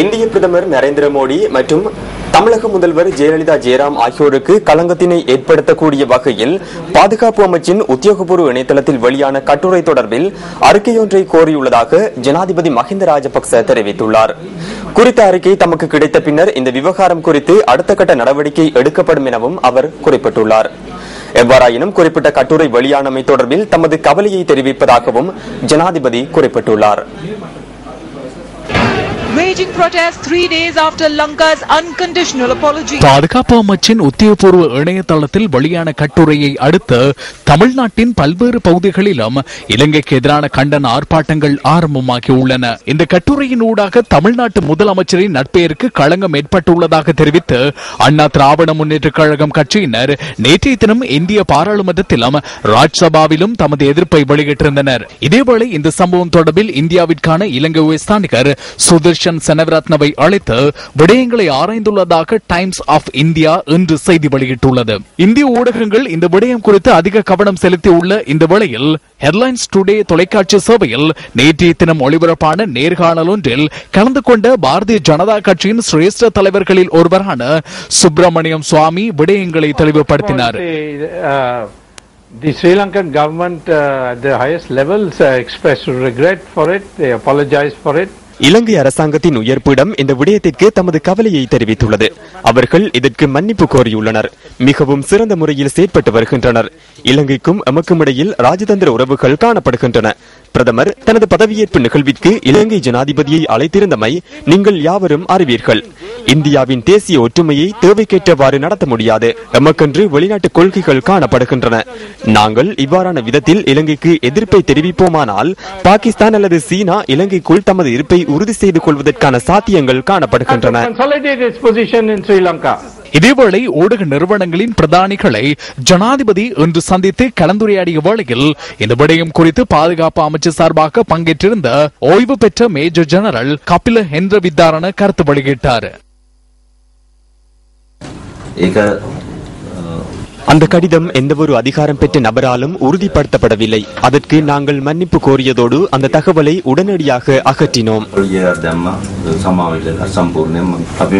இந்திய பிரதமர் நரேந்திர மோடி மற்றும் தமிழக முதல்வர் ஜெயலலிதா ஜெயராம் ஆகியோருக்கு களங்கத்தினை ஏற்படுத்தக்கூடிய வகையில் பாதுகாப்பு அமைச்சின் உத்தியோகபூர்வ இணையதளத்தில் வெளியான கட்டுரை தொடர்பில் அறிக்கையொன்றை கோரியுள்ளதாக ஜனாதிபதி மஹிந்த ராஜபக்ச தெரிவித்துள்ளார். குறித்த அறிக்கை தமக்கு கிடைத்த பின்னர் இந்த விவகாரம் குறித்து அடுத்த கட்ட நடவடிக்கை எடுக்கப்படும் எனவும் அவர் குறிப்பிட்டுள்ளார். எவ்வாறாயினும் குறிப்பிட்ட கட்டுரை வெளியானமை தொடர்பில் தமது கவலையை தெரிவிப்பதாகவும் ஜனாதிபதி குறிப்பிட்டுள்ளார். Waging protests three days after Lanka's unconditional apology. பாதுகாப்பு அமைச்சின் உத்தியபூர்வ இணையதளத்தில் வெளியான கட்டுரையை அடுத்து தமிழ்நாட்டின் பல்வேறு பகுதிகளிலும் இலங்கைக்கு எதிரான கண்டன ஆர்ப்பாட்டங்கள் ஆரம்பமாகியுள்ளன இந்த கட்டுரையின் ஊடாக தமிழ்நாட்டு முதலமைச்சரின் நட்பெயருக்கு களங்கம் ஏற்பட்டுள்ளதாக தெரிவித்து அண்ணா திராவிட முன்னேற்ற கழகம் கட்சியினர் நேற்றைய தினம் இந்திய பாராளுமன்றத்திலும் ராஜ்சபாவிலும் தமது எதிர்ப்பை வெளியிட்டிருந்தனர் இதேவேளை இந்த சம்பவம் தொடர்பில் இந்தியாவிற்கான இலங்கை உயர்ஸ்தானிகர் சுதர்ஷன் செனவிரத்னவை அழைத்து விடயங்களை ஆராய்ந்துள்ளதாக டைம்ஸ் ஆஃப் இந்தியா இன்று செய்தி வெளியிட்டுள்ளது இந்திய ஊடகங்கள் இந்த விடயம் குறித்து அதிக கவனம் செலுத்தியுள்ள இந்த வேளையில் ஹெட்லைன்ஸ் டுடே தொலைக்காட்சி சேவையில் நேற்றைய தினம் ஒளிபரப்பான நேர்காணல் ஒன்றில் கலந்து கொண்ட பாரதிய ஜனதா கட்சியின் சிரேஷ்ட தலைவர்களில் ஒருவரான சுப்பிரமணியம் சுவாமி விடயங்களை தெளிவுபடுத்தினார் uh, the Sri Lankan government uh, at the highest levels uh, expressed regret for it. They apologized for it. இலங்கை அரசாங்கத்தின் உயர்ப்பிடம் இந்த விடயத்திற்கு தமது கவலையை தெரிவித்துள்ளது. அவர்கள் இதற்கு மன்னிப்பு கோரியுள்ளனர். மிகவும் சிறந்த முறையில் செயற்பட்டு வருகின்றனர். இலங்கைக்கும் எமக்கும் இடையில் ராஜதந்திர உறவுகள் காணப்படுகின்றன. பிரதமர் தனது பதவியேற்பு நிகழ்விற்கு இலங்கை ஜனாதிபதியை அழைத்திருந்தமை நீங்கள் யாவரும் அறிவீர்கள். இந்தியாவின் தேசிய ஒற்றுமையை தேவைக்கேற்றவாறு நடத்த முடியாது. எமக்கென்று வெளிநாட்டு கொள்கைகள் காணப்படுகின்றன. நாங்கள் இவ்வாறான விதத்தில் இலங்கைக்கு எதிர்ப்பை தெரிவிப்போமானால் பாகிஸ்தான் அல்லது சீனா இலங்கைக்குள் தமது இருப்பை உறுதி செய்து கொள்வதற்கான சாத்தியங்கள் காணப்படுகின்றன. இதேவேளை ஊடக நிறுவனங்களின் பிரதானிகளை ஜனாதிபதி இன்று சந்தித்து கலந்துரையாடிய வேளையில் இந்த விடயம் குறித்து பாதுகாப்பு அமைச்சர் சார்பாக பங்கேற்றிருந்த ஓய்வு பெற்ற மேஜர் ஜெனரல் கபில ஹென்ற வித்தாரண கருத்து வெளியிட்டார். அந்த கடிதம் எந்தவொரு அதிகாரம் பெற்ற நபராலும் உறுதிப்படுத்தப்படவில்லை. அதற்கு நாங்கள் மன்னிப்பு கோரியதோடு அந்த தகவலை உடனடியாக அகற்றினோம். சம்பூர்ணம் அப்படி